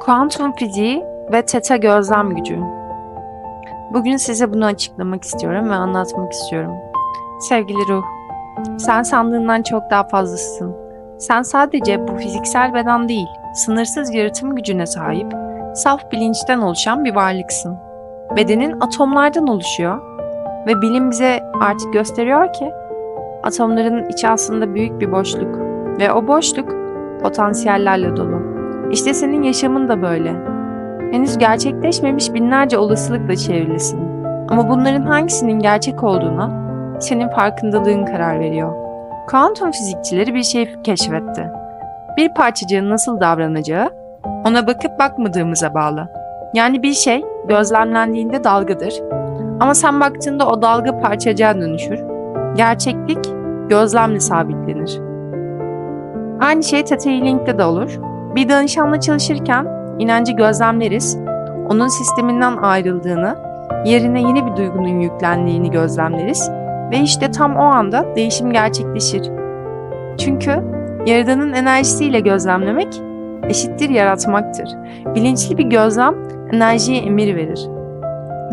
Kuantum fiziği ve teta gözlem gücü. Bugün size bunu açıklamak istiyorum ve anlatmak istiyorum. Sevgili ruh, sen sandığından çok daha fazlasın. Sen sadece bu fiziksel beden değil, sınırsız yaratım gücüne sahip, saf bilinçten oluşan bir varlıksın. Bedenin atomlardan oluşuyor ve bilim bize artık gösteriyor ki atomların içi aslında büyük bir boşluk ve o boşluk potansiyellerle dolu. İşte senin yaşamın da böyle. Henüz gerçekleşmemiş binlerce olasılıkla çevrilisin. Ama bunların hangisinin gerçek olduğuna senin farkındalığın karar veriyor. Kuantum fizikçileri bir şey keşfetti. Bir parçacığın nasıl davranacağı ona bakıp bakmadığımıza bağlı. Yani bir şey gözlemlendiğinde dalgadır. Ama sen baktığında o dalga parçacığa dönüşür. Gerçeklik gözlemle sabitlenir. Aynı şey Teta Healing'de de olur. Bir danışanla çalışırken inancı gözlemleriz. Onun sisteminden ayrıldığını, yerine yeni bir duygunun yüklendiğini gözlemleriz. Ve işte tam o anda değişim gerçekleşir. Çünkü Yaradan'ın enerjisiyle gözlemlemek eşittir yaratmaktır. Bilinçli bir gözlem enerjiye emir verir.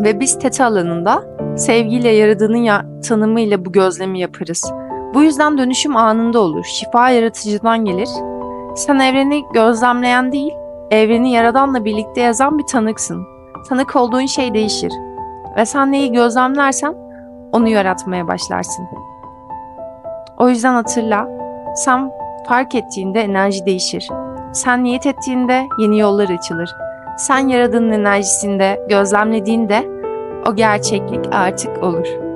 Ve biz teta alanında sevgiyle Yaradan'ın ya- tanımıyla bu gözlemi yaparız. Bu yüzden dönüşüm anında olur. Şifa yaratıcıdan gelir. Sen evreni gözlemleyen değil, evreni yaradanla birlikte yazan bir tanıksın. Tanık olduğun şey değişir. Ve sen neyi gözlemlersen onu yaratmaya başlarsın. O yüzden hatırla, sen fark ettiğinde enerji değişir. Sen niyet ettiğinde yeni yollar açılır. Sen yaradanın enerjisinde gözlemlediğinde o gerçeklik artık olur.